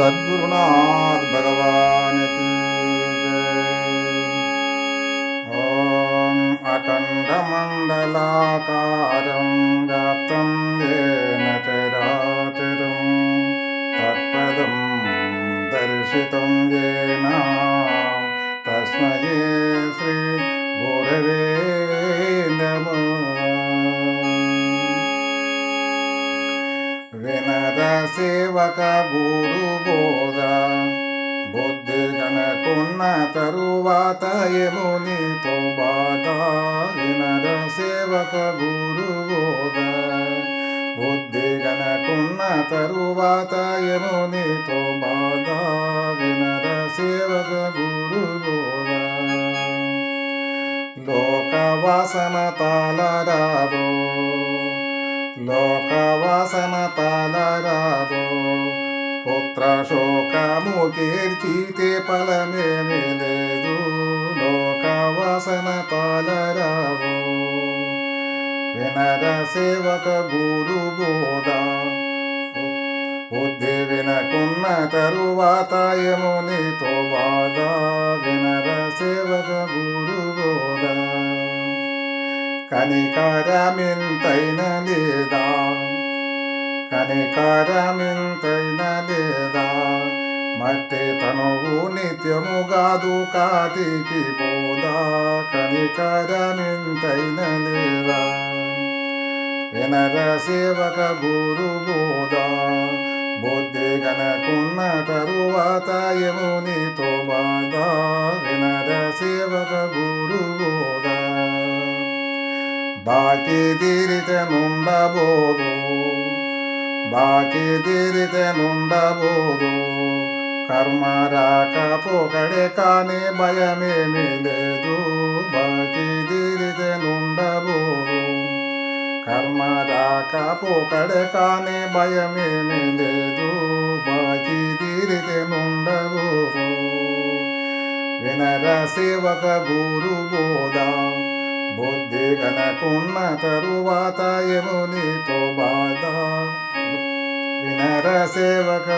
सद्गुरुणाद् भगवान् कीज ॐ अखण्डमण्डलाकारं व्याप्तं देन चराचरं तत्पदं दर्शितं ये సేవక గురు బోధ బుద్ధి గనకున్న తరువాత యమునితో బాధ వినద సేవక గురు బోధ బుద్ధి గనకున్న తరువాత యమునితో బాధ వినర సేవక గురు బోధ లోక వాసన తాళరాదో లోకవాసన తాళరాదో పుత్ర శోకము తీర్చితే ఫలమేమి లేదు లోకవాసన తాళరాదో వినర సేవక గురు బోధ. బుద్ధి వినకున్న తరువాత యమునితో బాధ. వినర సేవక గురు బోధ. కనికరమింతైన లేదా. కనికారమింతైనా లేదా మట్టి తనువు నిత్యముగాదు కాటికి పోదా? కనికరమింతైన లేదా వినర సేవక గురు బోధ బుద్ధి గనకున్న తరువాత యమునితో బాధ? వినర సేవక గురు బోధ బాకి తీరితెనుండబోదు బాకి తీరితెనుండబోదు కర్మ రాకపోకడే కానీ భయమేమి లేదు బాకి తీరితెనుండబోదు కర్మ రాకపోకడే కానీ భయమేమి లేదు బాకి తీరితెనుండబోదు వినర సేవక గురు బోధ బుద్ధి గనకున్న తరువాత యమునితో బాధ వినర సేవక